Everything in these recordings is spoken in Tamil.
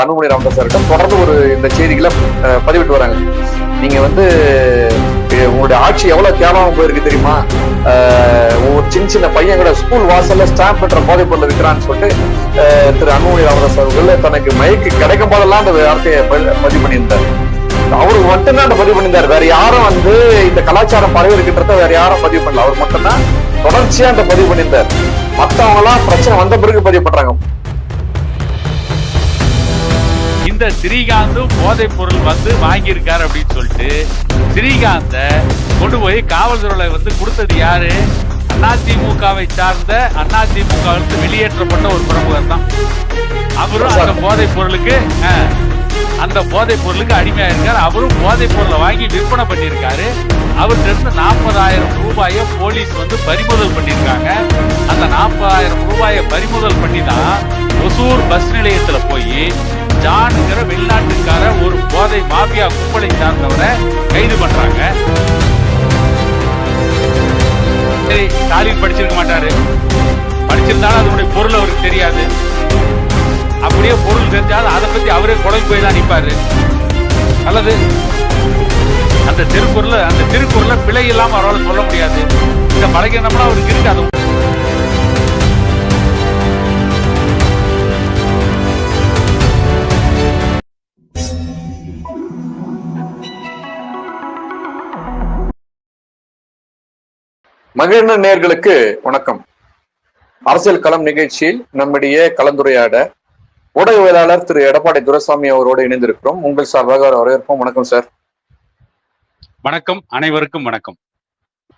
அனுமதி ராமதாஸ் அவர்கள் தொடர்ந்து ஒரு இந்த செய்திகளை பதிவிட்டு வராங்க. நீங்க வந்து உங்களுடைய ஆட்சி எவ்வளவு கேவலமா போயிருக்கு தெரியுமா? ஒரு சின்ன சின்ன பையன் கூட ஸ்கூல் வாசல்ல ஸ்டாம்ப் பெற்ற போதைப் பொருள் இருக்கிறான்னு சொல்லிட்டு திரு அன்புமணி ராமதாஸ் அவர்கள் தனக்கு மயக்கு கிடைக்கும் போதெல்லாம் அந்த வார்த்தையை பதிவு பண்ணியிருந்தார். அவரு மட்டும்தான் அந்த பதிவு பண்ணியிருந்தார். வேற யாரும் வந்து இந்த கலாச்சாரம் பரவி இருக்கின்றத வேற யாரும் பதிவு பண்ணல. அவர் மட்டும்தான் தொடர்ச்சியா அந்த பதிவு பண்ணியிருந்தார். மத்தவங்க எல்லாம் பிரச்சனை வந்த பிறகு பதிவு பண்றாங்க. இந்த ஸ்ரீகாந்தும் போதைப் பொருள் வந்து வாங்கியிருக்காரு அப்படின்னு சொல்லிட்டு ஸ்ரீகாந்த கொண்டு போய் காவல்துறையில வந்து கொடுத்தது யாரு? அதிமுகவை சார்ந்த அதிமுகவிலிருந்து வெளியேற்றப்பட்ட ஒரு பிரமுகர் தான். அவரும் அந்த போதைப் பொருளுக்கு அந்த போதைப் பொருளுக்கு அடிமையா இருக்காரு அவரும் போதைப் பொருளை வாங்கி விற்பனை பண்ணியிருக்காரு. அவர்கிட்ட இருந்து நாற்பதாயிரம் ரூபாயை போலீஸ் வந்து பறிமுதல் பண்ணியிருக்காங்க. அந்த நாற்பதாயிரம் ரூபாயை பறிமுதல் பண்ணி தான் ஒசூர் பஸ் நிலையத்துல போய் ஜானுங்கிற வெளிநாட்டுக்கார ஒரு போதை மாபியா கும்பலை சார்ந்தவரை கைது பண்றாங்க. சரி ஸ்டாலின் படிச்சிருக்க மாட்டாரு. படிச்சிருந்தாலும் அதனுடைய பொருள் அவருக்கு தெரியாது. அப்படியே பொருள் தெரிஞ்சாலும் அதை பத்தி அவரே குழம்பு போய் தான் நிற்பாரு அல்லது அந்த திருக்குறளை அந்த திருக்குறளை பிழை இல்லாம அவரால் சொல்ல முடியாது. இந்த பழகினம்னா அவருக்கு இருக்காது மகிழ்ந்த நேர்களுக்கு வணக்கம். அரசியல் களம் நிகழ்ச்சியில் நம்முடைய கலந்துரையாட ஊடகவியலாளர் திரு எடப்பாடி துரைசாமி அவரோடு இணைந்திருக்கிறோம். உங்கள் சார்பாக வரவேற்போம். வணக்கம் சார். வணக்கம். அனைவருக்கும் வணக்கம்.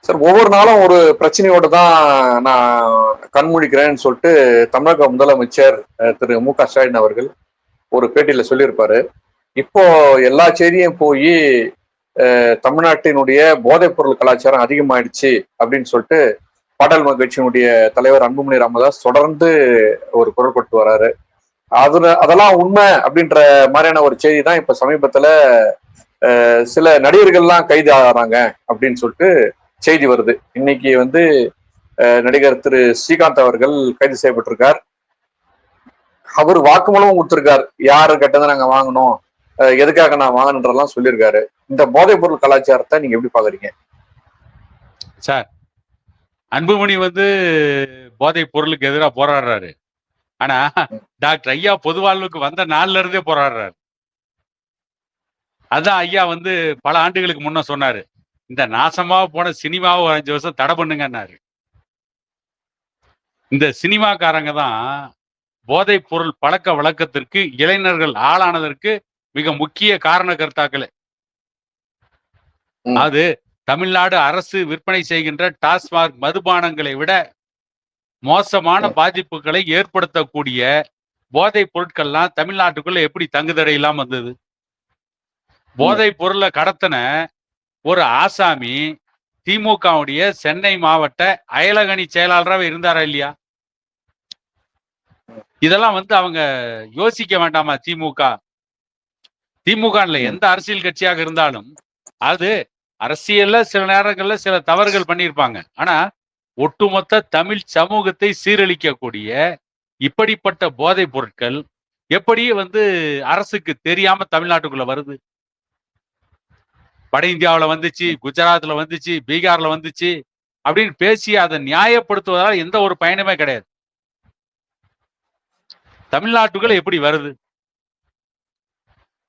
சார் ஒவ்வொரு நாளும் ஒரு பிரச்சனையோட தான் நான் கண்மூழிக்கிறேன்னு சொல்லிட்டு தமிழக முதலமைச்சர் திரு மு க ஸ்டாலின் அவர்கள் ஒரு பேட்டியில சொல்லியிருப்பாரு. இப்போ எல்லா செய்தியும் போய் தமிழ்நாட்டினுடைய போதைப் பொருள் கலாச்சாரம் அதிகமாயிடுச்சு அப்படின்னு சொல்லிட்டு பாடல் மகிழ்ச்சியினுடைய தலைவர் அன்புமணி ராமதாஸ் தொடர்ந்து ஒரு குரல் கொடுத்து வராரு. அதுல அதெல்லாம் உண்மை அப்படின்ற மாதிரியான ஒரு செய்தி தான் இப்ப சமீபத்துல சில நடிகர்கள்லாம் கைது ஆகிறாங்க அப்படின்னு சொல்லிட்டு செய்தி வருது. இன்னைக்கு வந்து அஹ், நடிகர் திரு ஸ்ரீகாந்த் அவர்கள் கைது செய்யப்பட்டிருக்கார். அவர் வாக்குமூலமும் கொடுத்திருக்கார். யாரு கிட்ட நாங்க வாங்கணும்? எதுக்காக நான் வாங்கணுன்றதெல்லாம் சொல்லியிருக்காரு. இந்த போதைப் பொருள் கலாச்சாரத்தை நீங்க எப்படி பாக்குறீங்க சார் அன்புமணி வந்து போதைப் பொருளுக்கு எதிராக போராடுறாரு. ஆனா டாக்டர் ஐயா பொதுவாழ்வுக்கு வந்த நாள்ல இருந்தே போராடுறாரு. அதான் ஐயா வந்து பல ஆண்டுகளுக்கு முன்ன சொன்னாரு. இந்த நாசமா போன சினிமாவை ஒரு அஞ்சு வருஷம் தடை பண்ணுங்கன்னாரு. இந்த சினிமாக்காரங்க தான் போதைப் பொருள் பழக்க வழக்கத்திற்கு இளைஞர்கள் ஆளானதற்கு மிக முக்கிய காரண கர்த்தாக்களே. அது தமிழ்நாடு அரசு விற்பனை செய்கின்ற டாஸ்மாக் மதுபானங்களை விட மோசமான. பாதிப்புகளை ஏற்படுத்தக்கூடிய போதைப் பொருட்கள்லாம் தமிழ்நாட்டுக்குள்ள எப்படி தங்குதடை இல்லாம வந்தது? போதைப் பொருளை கடத்தின ஒரு ஆசாமி திமுகவுடைய சென்னை மாவட்ட அயலகணி செயலாளராக இருந்தாரா இல்லையா? இதெல்லாம் வந்து அவங்க யோசிக்க வேண்டாமா திமுக? திமுக எந்த அரசியல் கட்சியாக இருந்தாலும் அது அரசியல்ல சில நேரங்கள்ல சில தவறுகள் பண்ணியிருப்பாங்க. ஆனா ஒட்டுமொத்த தமிழ் சமூகத்தை சீரழிக்கக்கூடிய இப்படிப்பட்ட போதைப் பொருட்கள் எப்படி வந்து அரசுக்கு தெரியாம தமிழ்நாட்டுக்குள்ள வருது? வட இந்தியாவில் வந்துச்சு குஜராத்ல வந்துச்சு பீகார்ல வந்துச்சு அப்படின்னு பேசி அதை நியாயப்படுத்துவதால் எந்த ஒரு பயனுமே கிடையாது. தமிழ்நாட்டுக்குள்ள எப்படி வருது?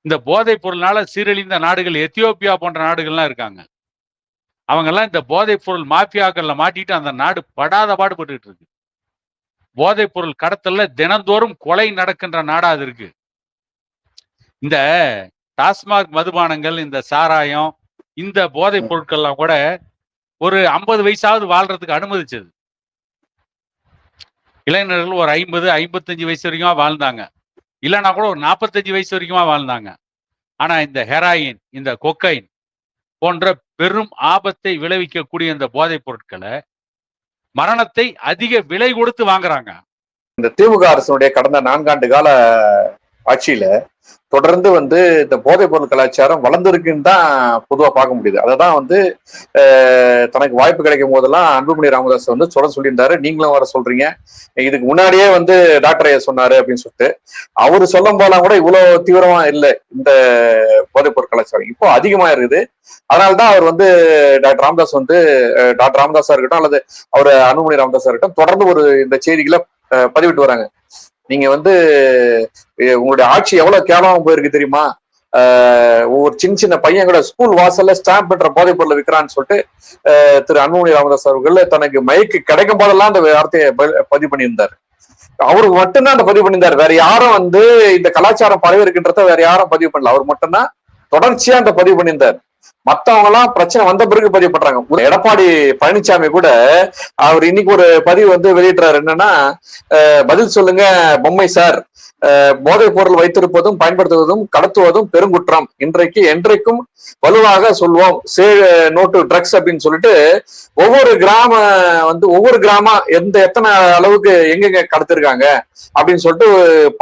இந்த போதைப் பொருள்னால சீரழிந்த நாடுகள் எத்தியோப்பியா போன்ற நாடுகள்லாம் இருக்காங்க. அவங்கெல்லாம் இந்த போதைப் பொருள் மாஃபியாக்கள்ல மாட்டிட்டு அந்த நாடு படாத பாடுபட்டுட்டு இருக்கு. போதைப் பொருள் கடத்தல்ல தினந்தோறும் கொலை நடக்கின்ற நாடா அது இருக்கு. இந்த டாஸ்மாக் மதுபானங்கள் இந்த சாராயம் இந்த போதைப் பொருட்கள்லாம் கூட ஒரு ஐம்பது வயசாவது வாழ்றதுக்கு அனுமதிச்சது. இளைஞர்கள் ஒரு ஐம்பது ஐம்பத்தஞ்சு வயசு வரைக்கும் வாழ்ந்தாங்க. இல்லைன்னா கூட ஒரு நாற்பத்தஞ்சு வயசு வரைக்குமா வாழ்ந்தாங்க. ஆனா இந்த ஹெராயின் இந்த கொக்கைன் போன்ற பெரும் ஆபத்தை விளைவிக்கக்கூடிய இந்த போதைப் பொருட்களை மரணத்தை அதிக விலை கொடுத்து வாங்குறாங்க. இந்த திமுக அரசுடைய கடந்த நான்காண்டு கால ஆட்சியில தொடர்ந்து வந்து இந்த போதைப் பொருள் கலாச்சாரம் வளர்ந்துருக்குன்னு தான் பொதுவா பார்க்க முடியுது. அதை தான் வந்து தனக்கு வாய்ப்பு கிடைக்கும் போதெல்லாம் அன்புமணி ராமதாஸ் வந்து சொல்ல சொல்லியிருந்தாரு. நீங்களும் வர சொல்றீங்க. இதுக்கு முன்னாடியே வந்து டாக்டர் ஐயா சொன்னாரு அப்படின்னு சொல்லிட்டு. அவரு சொல்லும் போதெல்லாம் கூட இவ்வளவு தீவிரமா இல்லை இந்த போதைப் பொருள் கலாச்சாரம். இப்போ அதிகமா இருக்குது. அதனால்தான் அவர் வந்து டாக்டர் ராமதாஸ் வந்து டாக்டர் ராமதாஸா இருக்கட்டும் அல்லது அவர் அன்புமணி ராமதாஸா இருக்கட்டும் தொடர்ந்து ஒரு இந்த செய்திகளை அஹ், பதிவிட்டு வராங்க. நீங்க வந்து உங்களுடைய ஆட்சி எவ்வளவு கேவலமா போயிருக்கு தெரியுமா? ஒரு சின்ன சின்ன பையன் கூட ஸ்கூல் வாசல்ல ஸ்டாம்ப் பெற்ற போதைப் பொருள் விற்கிறான்னு சொல்லிட்டு திரு அன்புமணி ராமதாஸ் அவர்கள் தனக்கு மைக்கு கிடைக்கும் போதெல்லாம் அந்த வார்த்தையை பதிவு பண்ணியிருந்தார். அவருக்கு மட்டும்தான் அந்த பதிவு பண்ணியிருந்தார். வேற யாரும் வந்து இந்த கலாச்சாரம் பரவி இருக்கின்றத வேற யாரும் பதிவு பண்ணல. அவர் மட்டும்தான் தொடர்ச்சியா அந்த பதிவு பண்ணியிருந்தார். மத்தவங்க எல்லாம் பிரச்சனை வந்த பிறகு பதிவு பண்றாங்க. எடப்பாடி பழனிசாமி கூட அவர் இன்னைக்கு ஒரு பதிவு வந்து வெளியிடுறாரு. என்னன்னா பதில் சொல்லுங்க பொம்மை சார். போதைப் பொருள் வைத்திருப்பதும் பயன்படுத்துவதும் கடத்துவதும் பெருங்குற்றம். இன்றைக்கு என்றைக்கும் வலுவாக சொல்வோம். சே நோட்டு ட்ரக்ஸ் அப்படின்னு சொல்லிட்டு ஒவ்வொரு கிராம வந்து ஒவ்வொரு கிராமம் எந்த எத்தனை அளவுக்கு எங்கெங்க கடத்திருக்காங்க அப்படின்னு சொல்லிட்டு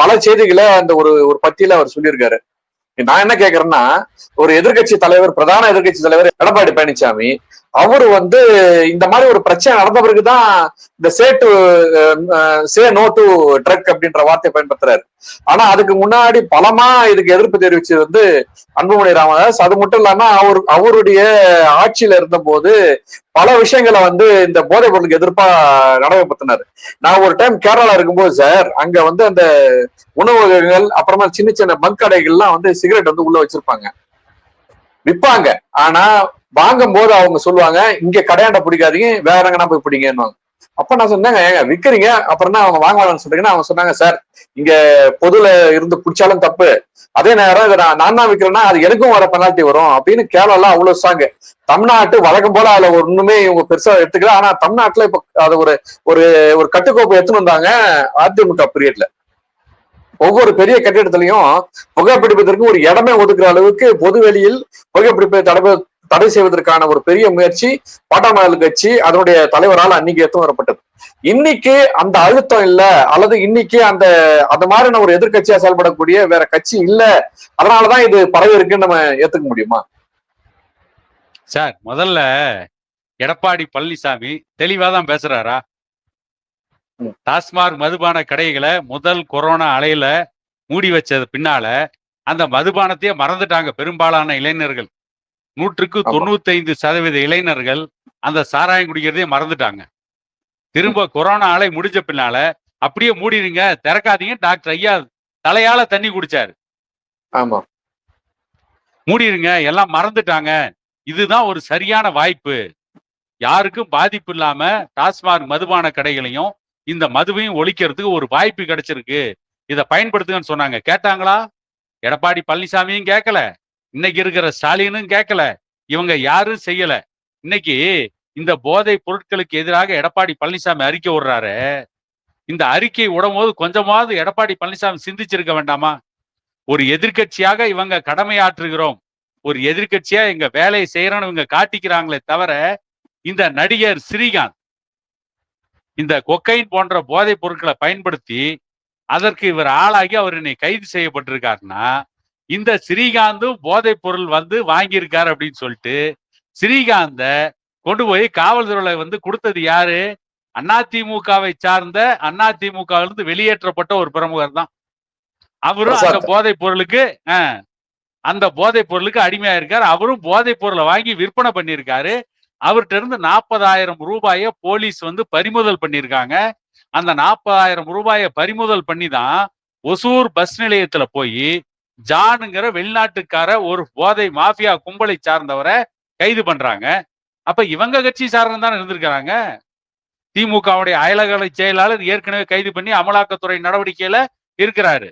பல செய்திகளை அந்த ஒரு ஒரு பத்தியில அவர் சொல்லியிருக்காரு. நான் என்ன கேக்குறேன்னா ஒரு எதிர்க்கட்சி தலைவர் பிரதான எதிர்க்கட்சி தலைவர் எடப்பாடி பழனிசாமி அவரு வந்து இந்த மாதிரி ஒரு பிரச்சனை நடந்த பிறகுதான் இந்த say to say no to drug அப்படின்ற வார்த்தையை பயன்படுத்துறாரு. ஆனா அதுக்கு முன்னாடி பலமா இதுக்கு எதிர்ப்பு தெரிவிச்சது வந்து அன்புமணி ராமதாஸ். அது மட்டும் இல்லாம அவர் அவருடைய ஆட்சியில இருந்தபோது பல விஷயங்களை வந்து இந்த போதைப் பொருளுக்கு எதிர்ப்பா நடைமுறைப்படுத்தினாரு. நான் ஒரு டைம் கேரளா இருக்கும்போது சார் அங்க வந்து அந்த உணவகங்கள் அப்புறமா சின்ன சின்ன பங்க் கடைகள்லாம் வந்து சிகரெட் வந்து உள்ள வச்சிருப்பாங்க. விற்பாங்க ஆனா வாங்கும் போது அவங்க சொல்லுவாங்க இங்க கடையாண்ட பிடிக்காதீங்க வேற எங்கன்னா போய் பிடிங்கன்னு அப்ப நான் சொன்னேங்க ஏங்க விக்கிறீங்க? அப்புறம் அவங்க வாங்க வேணாம்னு சொல்றீங்கன்னா அவங்க சொன்னாங்க சார் இங்க பொதுல இருந்து பிடிச்சாலும் தப்பு. அதே நேரம் இதை நான் நான் தான் விற்கிறேன்னா அது எனக்கும் வர பெனால்ட்டி வரும். அப்படின்னு கேரளாலாம் அவ்வளவு சாங்க தமிழ்நாட்டு வழக்கம் போல அதுல ஒண்ணுமே இவங்க பெருசா எடுத்துக்கல. ஆனா தமிழ்நாட்டுல இப்ப அது ஒரு ஒரு ஒரு கட்டுக்கோப்பு எடுத்துன்னு வந்தாங்க அதிமுக பீரியட்ல ஒவ்வொரு பெரிய கட்டிடத்திலையும் புகைப்பிடிப்பதற்கு ஒரு இடமே ஒதுக்குற அளவுக்கு பொது வெளியில் புகைப்பிடிப்பை தடை தடை செய்வதற்கான ஒரு பெரிய முயற்சி பாட்டாமல் கட்சி அதனுடைய தலைவரால் அன்னைக்கு எடுத்து வரப்பட்டது. இன்னைக்கு அந்த அழுத்தம் இல்ல அல்லது இன்னைக்கு அந்த அந்த மாதிரியான ஒரு எதிர்க்கட்சியா செயல்படக்கூடிய வேற கட்சி இல்ல அதனாலதான் இது பரவி இருக்குன்னு நம்ம ஏத்துக்க முடியுமா? சார் முதல்ல எடப்பாடி பழனிசாமி தெளிவா தான் பேசுறாரா? டாஸ்மாக் மதுபான கடைகளை முதல் கொரோனா அலையில மூடி வச்சது பின்னால அந்த மதுபானத்தையே மறந்துட்டாங்க பெரும்பாலான இளைஞர்கள். நூற்றுக்கு ஆமா. தொண்ணூத்தைந்து சதவீத இளைஞர்கள் அந்த சாராயம் குடிக்கிறதே மறந்துட்டாங்க. திரும்ப கொரோனா அலை முடிஞ்ச பின்னால அப்படியே மூடிடுங்க திறக்காதீங்க டாக்டர் ஐயா தலையால தண்ணி குடிச்சாரு. ஆமா. மூடிடுங்க எல்லாம் மறந்துட்டாங்க. இதுதான் ஒரு சரியான வாய்ப்பு. யாருக்கும் பாதிப்பு இல்லாம டாஸ்மாக் மதுபான கடைகளையும் இந்த மதுவையும் ஒழிக்கிறதுக்கு ஒரு வாய்ப்பு கிடைச்சிருக்கு. இதை பயன்படுத்துங்கன்னு சொன்னாங்க. கேட்டாங்களா? எடப்பாடி பழனிசாமியும் கேட்கல. இன்னைக்கு இருக்கிற ஸ்டாலினும் கேட்கல. இவங்க யாரும் செய்யல. இன்னைக்கு இந்த போதை பொருட்களுக்கு எதிராக எடப்பாடி பழனிசாமி அறிக்கை விடுறாரு இந்த அறிக்கை விடும்போது கொஞ்சமாவது எடப்பாடி பழனிசாமி சிந்திச்சிருக்க வேண்டாமா? ஒரு எதிர்க்கட்சியாக இவங்க கடமையாற்றுகிறோம். ஒரு எதிர்கட்சியா எங்க வேலையை செய்யறோம்னு இவங்க காட்டிக்கிறாங்களே தவிர இந்த நடிகர் ஸ்ரீகாந்த் இந்த கொக்கைன் போன்ற போதைப் பொருட்களை பயன்படுத்தி அதற்கு இவர் ஆளாகி அவர் இன்னை கைது செய்யப்பட்டிருக்காருன்னா இந்த ஸ்ரீகாந்தும் போதைப் பொருள் வந்து வாங்கியிருக்காரு அப்படின்னு சொல்லிட்டு ஸ்ரீகாந்த கொண்டு போய் காவல்துறையில வந்து கொடுத்தது யாரு? அதிமுகவை சார்ந்த அதிமுகவிலிருந்து வெளியேற்றப்பட்ட ஒரு பிரமுகர் தான். அவரும் அந்த. போதைப் பொருளுக்கு அந்த போதைப் பொருளுக்கு அடிமையா இருக்காரு அவரும் போதைப் பொருளை வாங்கி விற்பனை பண்ணியிருக்காரு. அவர்கிட்ட இருந்து நாற்பதாயிரம் ரூபாய போலீஸ் வந்து பறிமுதல் பண்ணியிருக்காங்க. அந்த நாற்பதாயிரம் ரூபாய பறிமுதல் பண்ணி தான் ஒசூர் பஸ் நிலையத்துல போய் ஜானுங்கிற வெளிநாட்டுக்கார ஒரு போதை மாஃபியா கும்பலை சார்ந்தவரை கைது பண்றாங்க. அப்ப இவங்க கட்சி சார்ந்து தானே இருந்திருக்கிறாங்க? திமுகவுடைய அயலகலை செயலாளர் ஏற்கனவே கைது பண்ணி அமலாக்கத்துறை நடவடிக்கையில இருக்கிறாரு.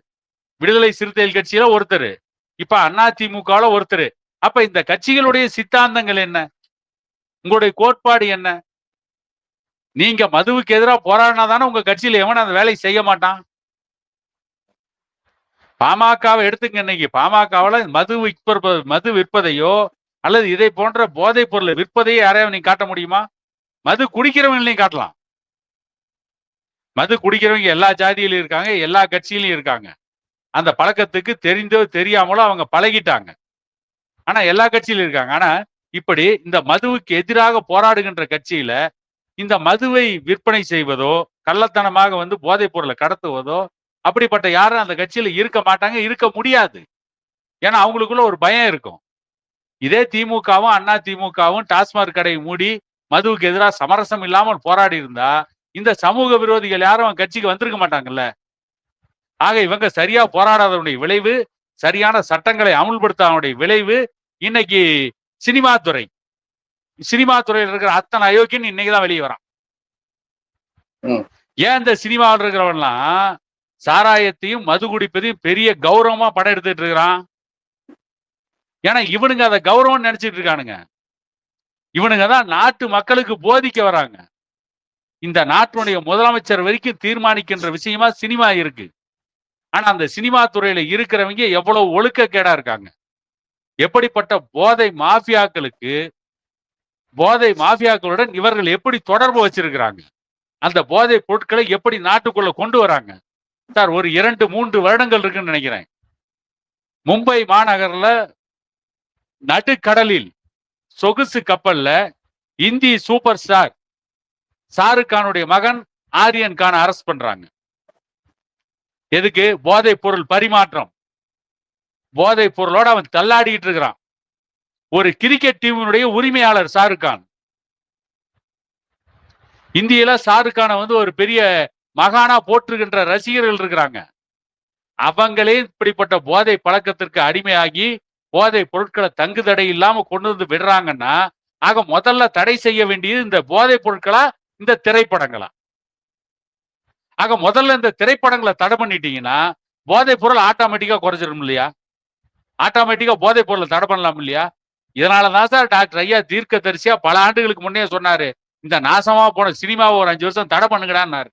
விடுதலை சிறுத்தைகள் கட்சியில ஒருத்தர். இப்ப அண்ணா ஒருத்தர். அப்ப இந்த கட்சிகளுடைய சித்தாந்தங்கள் என்ன? உங்களுடைய கோட்பாடு என்ன? நீங்க மதுவுக்கு எதிராக போராடினா தானே உங்க கட்சியில எவன் அந்த வேலையை செய்ய மாட்டான்? பாமகவை எடுத்துங்க இன்னைக்கு. பாமகவில் மது விற்ப மது விற்பதையோ அல்லது இதை போன்ற போதைப் பொருளை விற்பதையோ யாரையாவது நீங்க காட்ட முடியுமா? மது குடிக்கிறவங்களையும் காட்டலாம். மது குடிக்கிறவங்க எல்லா ஜாதியிலும் இருக்காங்க எல்லா கட்சியிலும் இருக்காங்க. அந்த பழக்கத்துக்கு தெரிந்தோ தெரியாமலோ அவங்க பழகிட்டாங்க. ஆனா எல்லா கட்சியிலும் இருக்காங்க. ஆனா இப்படி இந்த மதுவுக்கு எதிராக போராடுகின்ற கட்சியில இந்த மதுவை விற்பனை செய்வதோ கள்ளத்தனமாக வந்து போதைப் பொருளை கடத்துவதோ அப்படிப்பட்ட யாரும் அந்த கட்சியில இருக்க மாட்டாங்க இருக்க முடியாது. ஏன்னா அவங்களுக்குள்ள ஒரு பயம் இருக்கும். இதே திமுகவும் அண்ணா திமுகவும் டாஸ்மாக் கடை மூடி மதுவுக்கு எதிராக சமரசம் இல்லாமல் போராடி இருந்தா இந்த சமூக விரோதிகள் யாரும் கட்சிக்கு வந்திருக்க மாட்டாங்கல்ல. ஆக இவங்க சரியா போராடாதவனுடைய விளைவு சரியான சட்டங்களை அமுல்படுத்தாதனுடைய விளைவு இன்னைக்கு சினிமா துறை சினிமா துறையில் இருக்கிற அத்தனை அயோக்கியன் இன்னைக்கு தான் வெளியே வரான். ஏன் இந்த சினிமாவில் இருக்கிறவன்லாம் சாராயத்தையும் மது குடிப்பதையும் பெரிய கௌரவமா படம் எடுத்துட்டு இருக்கிறான். ஏன்னா இவனுங்க அதை கௌரவம் நினைச்சிட்டு இருக்கானுங்க. இவனுங்க தான் நாட்டு மக்களுக்கு போதிக்க வராங்க. இந்த நாட்டினுடைய முதலமைச்சர் வரைக்கும் தீர்மானிக்கின்ற விஷயமா சினிமா இருக்கு. ஆனா அந்த சினிமா துறையில இருக்கிறவங்க எவ்வளவு ஒழுக்கக்கேடா இருக்காங்க. எப்படிப்பட்ட போதை மாஃபியாக்களுக்கு போதை மாஃபியாக்களுடன் இவர்கள் எப்படி தொடர்பு வச்சிருக்கிறாங்க? அந்த போதை பொருட்களை எப்படி நாட்டுக்குள்ள கொண்டு வராங்க? சார் ஒரு இரண்டு மூன்று வருடங்கள் இருக்குன்னு நினைக்கிறேன். மும்பை மாநகர்ல நடுக்கடலில் சொகுசு கப்பல்ல இந்தி சூப்பர் ஸ்டார் ஷாருக் கானுடைய மகன் ஆரியன் கான் அரெஸ்ட் பண்றாங்க. எதுக்கு? போதைப் பொருள் பரிமாற்றம். போதைப் பொருளோட அவன் தள்ளாடிக்கிட்டு இருக்கிறான். ஒரு கிரிக்கெட் டீமினுடைய உரிமையாளர் ஷாருக்கான் இந்தியில ஷாருக்கான வந்து ஒரு பெரிய மகானா போற்றுகின்ற ரசிகர்கள் இருக்கிறாங்க. அவங்களே இப்படிப்பட்ட போதை பழக்கத்திற்கு அடிமையாகி போதை பொருட்களை தங்கு தடை இல்லாம கொண்டு வந்து விடுறாங்கன்னா ஆக முதல்ல தடை செய்ய வேண்டியது இந்த போதை பொருட்களா இந்த திரைப்படங்களா? ஆக முதல்ல இந்த திரைப்படங்களை தடை பண்ணிட்டீங்கன்னா போதை பொருள் ஆட்டோமேட்டிக்கா குறைஞ்சிரும் இல்லையா? ஆட்டோமேட்டிக்கா போதை பொருளை தடை பண்ணலாம் இல்லையா? இதனாலதான் சார் டாக்டர் ஐயா தீர்க்க தரிசியா பல ஆண்டுகளுக்கு முன்னே சொன்னாரு இந்த நாசமா போன சினிமாவை ஒரு அஞ்சு வருஷம் தடை பண்ணுங்கடான்னாரு.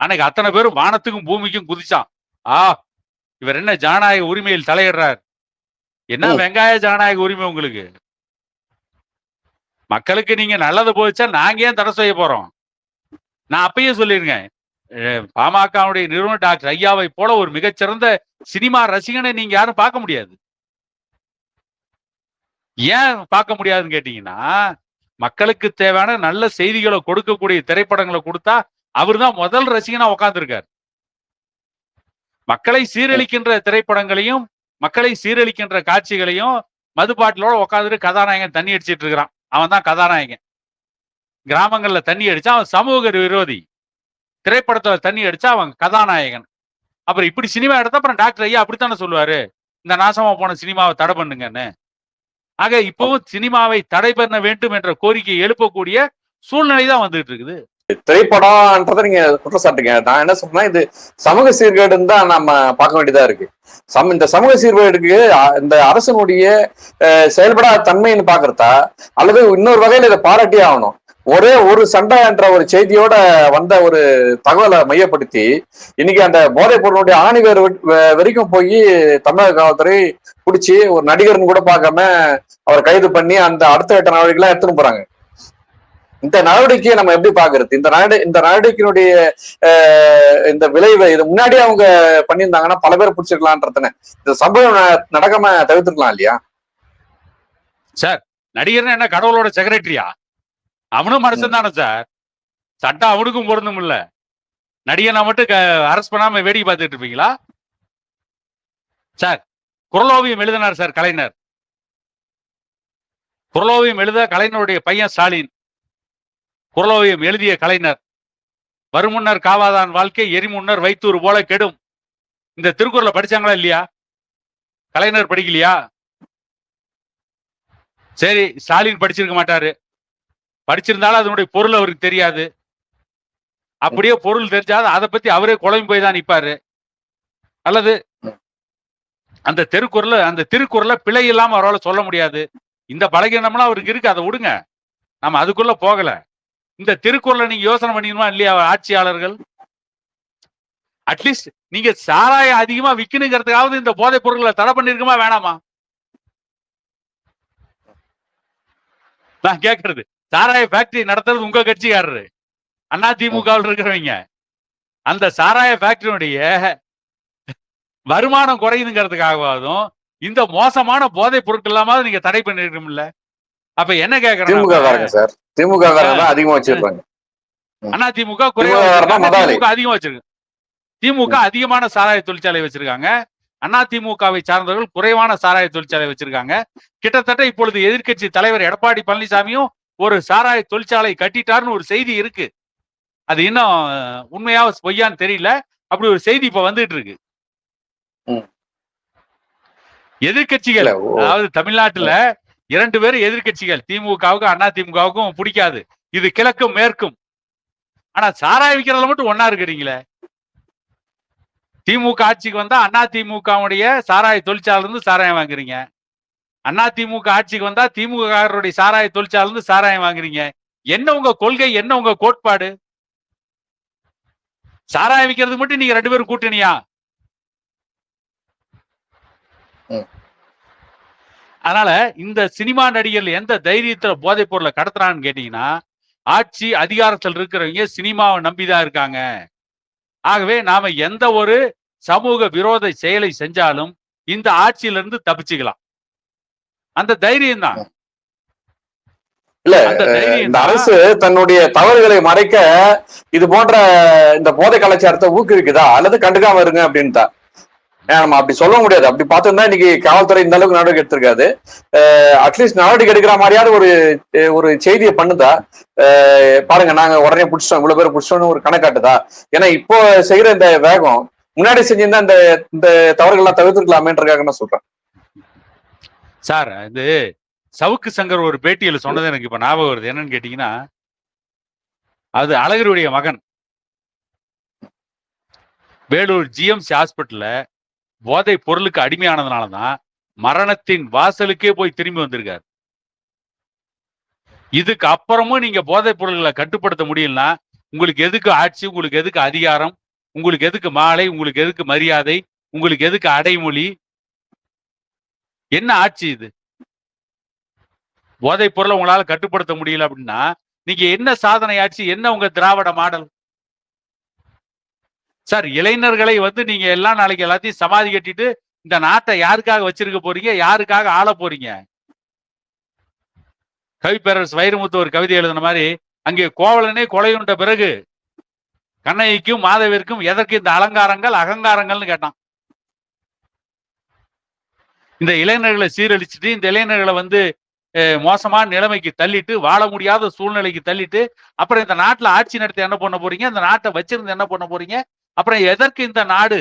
அன்னைக்கு அத்தனை பேரும் வானத்துக்கும் பூமிக்கும் குதிச்சான். ஆ இவர் என்ன ஜனநாயக உரிமையில் தலையிடுறார்? என்ன. வெங்காய ஜனநாயக உரிமை உங்களுக்கு? மக்களுக்கு நீங்க நல்லது போச்சா நாங்க ஏன் தடை செய்ய போறோம்? நான் அப்பயே சொல்லிருக்கேன் பாமகவுடைய நிறுவனர் டாக்டர் ஐயாவை போல ஒரு மிகச்சிறந்த சினிமா ரசிகனை நீங்க யாரும் பார்க்க முடியாது. ஏன் பார்க்க முடியாதுன்னு கேட்டீங்கன்னா மக்களுக்கு தேவையான நல்ல செய்திகளை கொடுக்கக்கூடிய திரைப்படங்களை கொடுத்தா அவர் தான் முதல் ரசிகனா உட்காந்துருக்காரு மக்களை சீரழிக்கின்ற திரைப்படங்களையும் மக்களை சீரழிக்கின்ற காட்சிகளையும் மதுபாட்டிலோட உட்காந்துட்டு கதாநாயகன் தண்ணி அடிச்சிட்டு இருக்கிறான். அவன் தான் கதாநாயகன். கிராமங்கள்ல தண்ணி அடிச்சா அவன் சமூக விரோதி. திரைப்படத்துல தண்ணி அடிச்சா அவன் கதாநாயகன். அப்புறம் இப்படி சினிமா எடுத்தா அப்புறம் டாக்டர் ஐயா அப்படித்தானே சொல்லுவாரு? இந்த நாசமா போன சினிமாவை தடை பண்ணுங்கன்னு. ஆக இப்பவும் சினிமாவை தடை பண்ண வேண்டும் என்ற கோரிக்கை எழுப்பக்கூடிய சூழ்நிலை தான் வந்துட்டு இருக்குது. திரைப்படம்ன்றத நீங்க குற்றச்சாட்டுங்க நான் என்ன சொல்றேன் இது சமூக சீர்கேடுன்னு தான் நம்ம பார்க்க வேண்டியதா இருக்கு. சம இந்த சமூக சீர்கேடுக்கு இந்த அரசனுடைய செயல்படாத தன்மைன்னு பாக்குறதா அல்லது இன்னொரு வகையில இதை பாராட்டி ஆகணும். ஒரே ஒரு சண்டை என்ற ஒரு செய்தியோட வந்த ஒரு தகவலை மையப்படுத்தி இன்னைக்கு அந்த போதைப் பொருளுடைய ஆணிவேர் வேறு வரைக்கும் போய் தமிழக காவல்துறை பிடிச்சி ஒரு நடிகர்னு கூட பார்க்காம அவரை கைது பண்ணி அந்த அடுத்த கட்ட நடவடிக்கைலாம் எடுத்துன்னு போறாங்க. இந்த நடவடிக்கையை நம்ம எப்படி பாக்குறது இந்த நட இந்த நடவடிக்கையினுடைய இந்த விளைவை இது முன்னாடியே அவங்க பண்ணியிருந்தாங்கன்னா பல பேர் பிடிச்சிருக்கலான்றதுன்னு இந்த சம்பவம் நடக்காம தவிர்த்துருக்கலாம் இல்லையா? சார் நடிகர்னா என்ன கடவுளோட செக்ரட்டரியா அவனும் மனுஷன் தானே சார். சட்டம் அவனுக்கும் பொருந்தும் இல்ல. நடிகனை மட்டும் அரெஸ்ட் பண்ணாம வேடிக்கை பார்த்துட்டு இருப்பீங்களா? சார் குரலோவியம் எழுதினார் சார் கலைஞர். குரலோவியம் எழுத கலைஞருடைய பையன் ஸ்டாலின். குரலோவியம் எழுதிய கலைஞர். வருமுன்னர் காவாதான் வாழ்க்கை எரிமுன்னர் வைத்தூர் போல கெடும். இந்த திருக்குறளை படிச்சாங்களா இல்லையா? கலைஞர் படிக்கலையா? சரி ஸ்டாலின் படிச்சிருக்க மாட்டாரு. படிச்சிருந்தாலும் அதனுடைய பொருள் அவருக்கு தெரியாது. அப்படியே பொருள் தெரிஞ்சாலும் அதை பத்தி அவரே குழம்பு போய் தான் நிப்பாரு. அல்லது அந்த தெருக்குறளை அந்த திருக்குறளை பிழை இல்லாம அவரால் சொல்ல முடியாது. இந்த பலகீனம்லாம் அவருக்கு இருக்கு அதை விடுங்க. நம்ம அதுக்குள்ள போகல. இந்த திருக்குறளை நீங்க யோசனை பண்ணிக்கணுமா இல்லையா ஆட்சியாளர்கள்? அட்லீஸ்ட் நீங்க சாராயம் அதிகமா விக்கணுங்கிறதுக்காவது இந்த போதைப் பொருட்களை தடை பண்ணிருக்குமா வேணாமா? நான் கேக்குறது. சாராய ஃபேக்டரி நடத்துறது உங்க கட்சிக்காரரு. அண்ணா திமுகவில் இருக்கிறவங்க. அந்த சாராய ஃபேக்டரியுடைய வருமானம் குறையுதுங்கிறதுக்காகவாதும் இந்த மோசமான போதைப் பொருட்கள் இல்லாமல் நீங்க தடை பண்ணிருக்கோம்ல அப்ப என்ன கேக்குறேன் சார். திமுக அதிகமா வச்சிருப்பாங்க. அண்ணா திமுக குறைவா திமுக வச்சிருக்காங்க, அதிகமா வச்சிருக்கு. திமுக அதிகமான சாராய தொழிற்சாலை வச்சிருக்காங்க. அண்ணா திமுகவை சார்ந்தவர்கள் குறைவான சாராய தொழிற்சாலை வச்சிருக்காங்க. கிட்டத்தட்ட இப்பொழுது எதிர்க்கட்சி தலைவர் எடப்பாடி பழனிசாமியும் ஒரு சாராய தொழிற்சாலை கட்டிட்டாருன்னு ஒரு செய்தி இருக்கு. அது இன்னும் அஹ், உண்மையா பொய்யான்னு தெரியல. அப்படி ஒரு செய்தி இப்ப வந்துட்டு இருக்கு. ஓ, அதாவது தமிழ்நாட்டுல இரண்டு பேரும் எதிர்க்கட்சிகள் திமுகவுக்கும் அண்ணா திமுகவுக்கும் பிடிக்காது. இது கிழக்கும் மேற்கும். ஆனா சாராய விக்கிறதுல மட்டும் ஒன்னா இருக்கிறீங்களே? திமுக ஆட்சிக்கு வந்தா அண்ணா திமுகவுடைய சாராய தொழிற்சாலை இருந்து சாராயம் வாங்குறீங்க. அண்ணா திமுக ஆட்சிக்கு வந்தா திமுககாரருடைய சாராய தொழிற்சாலருந்து சாராயம் வாங்குறீங்க. என்ன உங்க கொள்கை? என்ன உங்க கோட்பாடு? சாராயம் விற்கிறதுக்கு மட்டும் நீங்க ரெண்டு பேரும் கூட்டணியா? அதனால இந்த சினிமா நடிகர்கள் எந்த தைரியத்துல போதைப் பொருளை கடத்துறான்னு கேட்டீங்கன்னா ஆட்சி அதிகாரத்தில் இருக்கிறவங்க சினிமாவை நம்பிதான் இருக்காங்க. ஆகவே நாம எந்த ஒரு சமூக விரோத செயலை செஞ்சாலும் இந்த ஆட்சியிலிருந்து தப்பிச்சுக்கலாம். அந்த தைரியம் தான் இல்ல இந்த அரசு தன்னுடைய தவறுகளை மறைக்க இது போன்ற இந்த போதை கலாச்சாரத்தை ஊக்குவிக்குதா? அல்லது கண்டுக்காம இருங்க ஏன் நம்ம அப்படி சொல்ல முடியாது. அப்படி பார்த்தோம்னா இன்னைக்கு காவல்துறை இந்த அளவுக்கு நடவடிக்கை எடுத்திருக்காது. அட்லீஸ்ட் நடவடிக்கை எடுக்கிற மாதிரியாவது ஒரு ஒரு செய்தியை பண்ணுதா? பாருங்க நாங்க உடனே பிடிச்சிட்டோம். இவ்வளவு பேர் பிடிச்சிட்டோம்னு ஒரு கணக்காட்டுதா ஏன்னா இப்போ செய்யற இந்த வேகம் முன்னாடி செஞ்சிருந்தா இந்த இந்த தவறுகள்லாம் தவிர்த்துக்கலாமேன்றக்காக நான் சொல்றேன். சார் இது சவுக்கு சங்கர் ஒரு பேட்டியில சொன்னது எனக்கு இப்ப ஞாபகம் வருது. என்னன்னு கேட்டீங்கன்னா அது அழகருடைய மகன். வேலூர் ஜிஎம்சி ஹாஸ்பிட்டல்ல போதை பொருளுக்கு அடிமையானதுனால தான் மரணத்தின் வாசலுக்கே போய் திரும்பி வந்திருக்காரு. இதுக்கு அப்புறமும் நீங்க போதைப் பொருள்களை கட்டுப்படுத்த முடியலன்னா உங்களுக்கு எதுக்கு ஆட்சி உங்களுக்கு எதுக்கு அதிகாரம் உங்களுக்கு எதுக்கு மாலை உங்களுக்கு எதுக்கு மரியாதை உங்களுக்கு எதுக்கு அடைமொழி என்ன ஆட்சி இது? போதைப் பொருளை உங்களால கட்டுப்படுத்த முடியல அப்படின்னா நீங்க என்ன சாதனை ஆட்சி என்ன உங்க திராவிட மாடல்? சார் இளைஞர்களை வந்து நீங்க எல்லாம் நாளைக்கு எல்லாத்தையும் சமாதி கட்டிட்டு இந்த நாட்டை யாருக்காக வச்சிருக்க போறீங்க? யாருக்காக ஆள போறீங்க? கவிப்பேரரசு வைரமுத்து ஒரு கவிதை எழுதின மாதிரி அங்கே கோவலனே கொலையுண்ட பிறகு கண்ணகிக்கும் மாதவிற்கும் எதற்கு இந்த அலங்காரங்கள் அகங்காரங்கள்னு கேட்டான். இந்த இளைஞர்களை சீரழிச்சிட்டு இந்த இளைஞர்களை வந்து மோசமான நிலைமைக்கு தள்ளிட்டு வாழ முடியாத சூழ்நிலைக்கு தள்ளிட்டு அப்புறம் இந்த நாட்டுல ஆட்சி நடத்தி என்ன பண்ண போறீங்க? இந்த நாட்டை வச்சிருந்து என்ன பண்ண போறீங்க? அப்புறம் எதற்கு இந்த நாடு?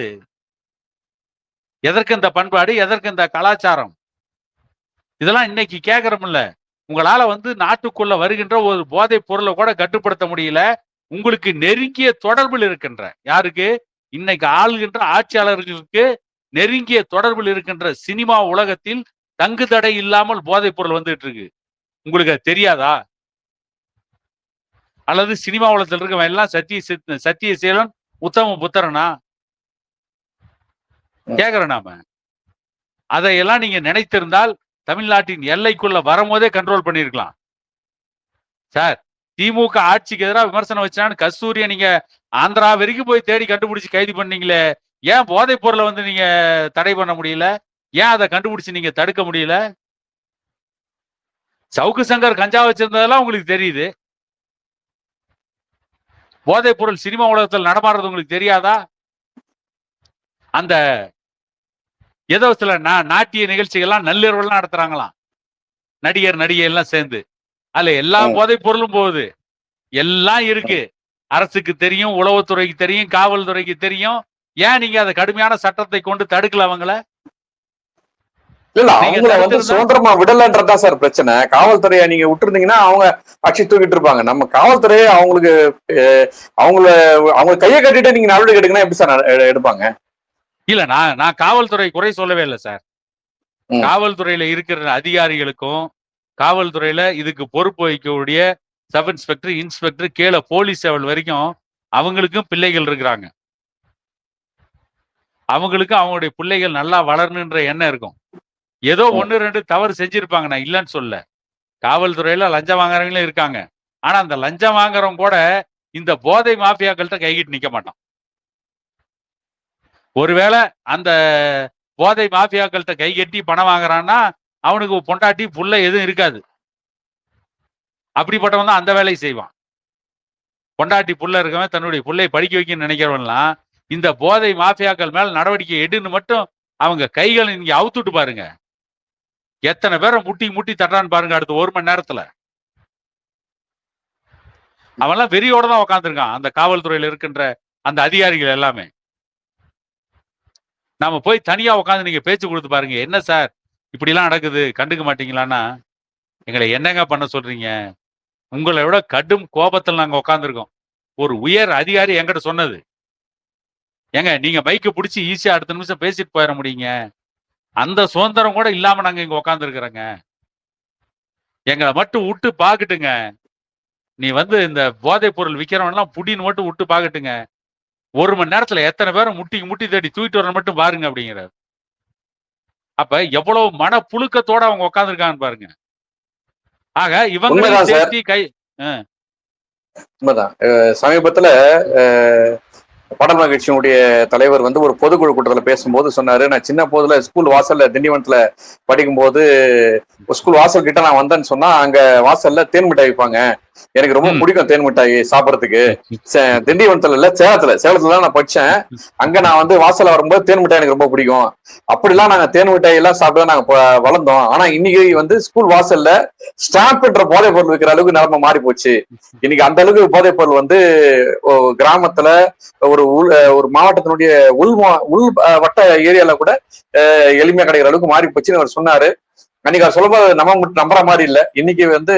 எதற்கு இந்த பண்பாடு? எதற்கு இந்த கலாச்சாரம்? இதெல்லாம் இன்னைக்கு கேட்கறமில்ல உங்களால வந்து நாட்டுக்குள்ள வருகின்ற ஒரு போதைப் பொருளை கூட கட்டுப்படுத்த முடியல. உங்களுக்கு நெருங்கிய தொடர்பில் இருக்கின்ற யாருக்கு? இன்னைக்கு ஆளுகின்ற ஆட்சியாளர்களுக்கு நெருங்கிய தொடர்பில் இருக்கின்ற சினிமா உலகத்தில் தங்கு தடை இல்லாமல் போதைப் பொருள் வந்துட்டு இருக்கு. உங்களுக்கு அது தெரியாதா? அல்லது சினிமா உலகத்தில் இருக்கவன் எல்லாம் சத்திய சித்- சத்திய சீலன் உத்தம புத்திரனா? ம். கேக்குறோம் நாம. அதையெல்லாம் நீங்க நினைத்திருந்தால் தமிழ்நாட்டின் எல்லைக்குள்ள வரும்போதே கண்ட்ரோல் பண்ணிருக்கலாம் சார் திமுக ஆட்சிக்கு எதிராக விமர்சனம் வச்சான்னு கஸ்தூரியை நீங்க ஆந்திரா வரைக்கும் போய் தேடி கண்டுபிடிச்சு கைது பண்ணீங்களே. ஏன் போதைப் பொருளை வந்து நீங்க தடை பண்ண முடியல? ஏன் அதை கண்டுபிடிச்சு நீங்க தடுக்க முடியல? சவுக்கு சங்கர் கஞ்சா வச்சிருந்ததெல்லாம் உங்களுக்கு தெரியுது. போதைப் பொருள் சினிமா உலகத்தில் நடமாடுறது உங்களுக்கு தெரியாதா? அந்த ஏதோ சில நா- நாட்டிய நிகழ்ச்சிகள்லாம் நள்ளிரவுலாம் நடத்துறாங்களாம். நடிகர் நடிகை எல்லாம் சேர்ந்து. அதுல எல்லா. போதைப் பொருளும் போகுது. எல்லாம் இருக்கு. அரசுக்கு தெரியும் உளவுத்துறைக்கு தெரியும் காவல்துறைக்கு தெரியும். ஏன் நீங்க அதை கடுமையான சட்டத்தை கொண்டு தடுக்கல அவங்கள? இல்ல அவங்கள வந்து சுதந்திரமா விடலன்றதா சார் பிரச்சனை. காவல்துறையை நீங்க விட்டுருந்தீங்கன்னா அவங்க அச்சு தூக்கிட்டு இருப்பாங்க. நம்ம காவல்துறையை அவங்களுக்கு அவங்கள அவங்க கையை கட்டிட்டு நீங்க நடவடிக்கை எடுக்கணும் எப்படி சார் எடுப்பாங்க? இல்ல நான் நான் காவல்துறை குறை சொல்லவே இல்லை சார். காவல்துறையில இருக்கிற அதிகாரிகளுக்கும் காவல்துறையில இதுக்கு பொறுப்பு வகிக்கக்கூடிய சப் இன்ஸ்பெக்டர் இன்ஸ்பெக்டர் கீழே போலீஸ் லெவல் வரைக்கும் அவங்களுக்கும் பிள்ளைகள் இருக்கிறாங்க. அவங்களுக்கும் அவங்களுடைய பிள்ளைகள் நல்லா வளரணுன்ற எண்ணம் இருக்கும். ஏதோ. ஒண்ணு ரெண்டு தவறு செஞ்சிருப்பாங்க. நான் இல்லைன்னு சொல்ல காவல்துறையில லஞ்சம் வாங்குறவங்களும் இருக்காங்க. ஆனா அந்த லஞ்சம் வாங்குறவங்க கூட இந்த போதை மாஃபியாக்கள்கிட்ட கைகிட்டு நிக்க மாட்டான். ஒருவேளை அந்த போதை மாஃபியாக்கள்கிட்ட கை கட்டி பணம் வாங்குறான்னா அவனுக்கு பொண்டாட்டி புள்ள எதுவும் இருக்காது. அப்படிப்பட்டவன் தான் அந்த வேலையை செய்வான். பொண்டாட்டி புள்ள இருக்கவன் தன்னுடைய புள்ளையை படிக்க வைக்கணும்னு நினைக்கிறவன்லாம் இந்த போதை மாஃபியாக்கள் மேல நடவடிக்கை எடுன்னு மட்டும் அவங்க கைகளை நீங்க அவுத்துட்டு பாருங்க. எத்தனை பேரை முட்டி முட்டி தட்டான்னு பாருங்க அடுத்த ஒரு மணி நேரத்துல. அவன்லாம் வெறியோட தான் உட்காந்துருக்கான் அந்த காவல்துறையில இருக்கின்ற அந்த அதிகாரிகள் எல்லாமே. நாம போய் தனியா உட்காந்து நீங்க பேச்சு கொடுத்து பாருங்க. என்ன சார்? இப்படிலாம் நடக்குது. கண்டுக்க மாட்டீங்களான்னா? எங்களை என்னங்க பண்ண சொல்றீங்க? உங்களை விட கடும் கோபத்தில் நாங்க உட்காந்துருக்கோம் ஒரு உயர் அதிகாரி எங்கிட்ட சொன்னது. ஏங்க நீங்க மைக்க பிடிச்சி ஈஸியா அடுத்த நிமிஷம் பேசிட்டு போயிட முடியுங்க. அந்த சுதந்திரம் கூட இல்லாம நாங்க இங்க உட்காந்துருக்குறோங்க எங்களை மட்டும் விட்டு பாக்கட்டுங்க. நீ வந்து இந்த போதைப் பொருள் விக்கிறவன்லாம் புடின்னு மட்டும் விட்டு பாக்கட்டுங்க. ஒரு மணி நேரத்துல எத்தனை பேரை முட்டி முட்டி தேடி தூக்கிட்டு வர மட்டும் பாருங்க அப்படிங்கிறார். அப்ப எவ்வளவு மன புழுக்கத்தோட அவங்க உட்காந்துருக்காங்கன்னு பாருங்க. ஆக இவங்க கை உண்மைதான். சமீபத்துல படம் பாடல் மகிழ்ச்சியினுடைய தலைவர் வந்து ஒரு பொதுக்குழு கூட்டத்தில் பேசும்போது சொன்னாரு. நான் சின்ன போதுல ஸ்கூல் வாசல்ல திண்டிவனத்துல படிக்கும்போது ஸ்கூல் வாசல் கிட்ட நான் வந்தேன்னு சொன்னா அங்க வாசல்ல தேன் மிட்டாய் வைப்பாங்க. எனக்கு ரொம்ப. பிடிக்கும் தேன் மிட்டாய் சாப்பிடறதுக்கு. திண்டிவனத்துல இல்ல சேலத்துல. சேலத்துல தான் நான் படிச்சேன். அங்க நான் வந்து வாசல்ல வரும்போது தேன் மிட்டாய் எனக்கு ரொம்ப பிடிக்கும். அப்படிலாம் நாங்க தேன் மிட்டாய் எல்லாம் சாப்பிட்டு நாங்க வளர்ந்தோம். ஆனா இன்னைக்கு வந்து ஸ்கூல் வாசல்ல ஸ்டாம்ப்ன்ற போதைப் பொருள் விற்கிற அளவுக்கு நிலைமை மாறி போச்சு இன்னைக்கு அந்த அளவுக்கு போதைப் பொருள் வந்து கிராமத்துல ஒரு உள் ஒரு மாவட்டத்தினுடைய உள் உள் வட்ட ஏரியால கூட எளிமையா கிடைக்கிற அளவுக்கு மாறி போச்சுன்னு அவர் சொன்னாரு. அன்னைக்கு அவர் சொல்லும்போது நம்ம மட்டும் நம்புற மாதிரி இல்ல. இன்னைக்கு வந்து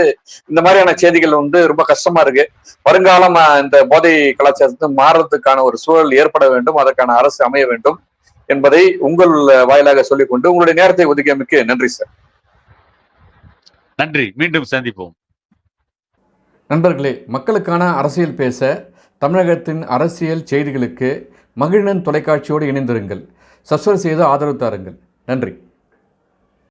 இந்த மாதிரியான செய்திகள் வந்து ரொம்ப கஷ்டமா இருக்கு. வருங்காலம் இந்த போதை கலாச்சாரத்தை மாறுறதுக்கான ஒரு சூழல் ஏற்பட வேண்டும். அதற்கான அரசு அமைய வேண்டும் என்பதை உங்கள் வாயிலாக சொல்லிக்கொண்டு உங்களுடைய நேரத்தை ஒதுக்கியமைக்கு நன்றி சார். நன்றி. மீண்டும் சந்திப்போம். நண்பர்களே மக்களுக்கான அரசியல் பேச தமிழகத்தின் அரசியல் செய்திகளுக்கு மகிழன் தொலைக்காட்சியோடு இணைந்திருங்கள். சப்ஸ்கிரைப் செய்து ஆதரவு தாருங்கள். நன்றி.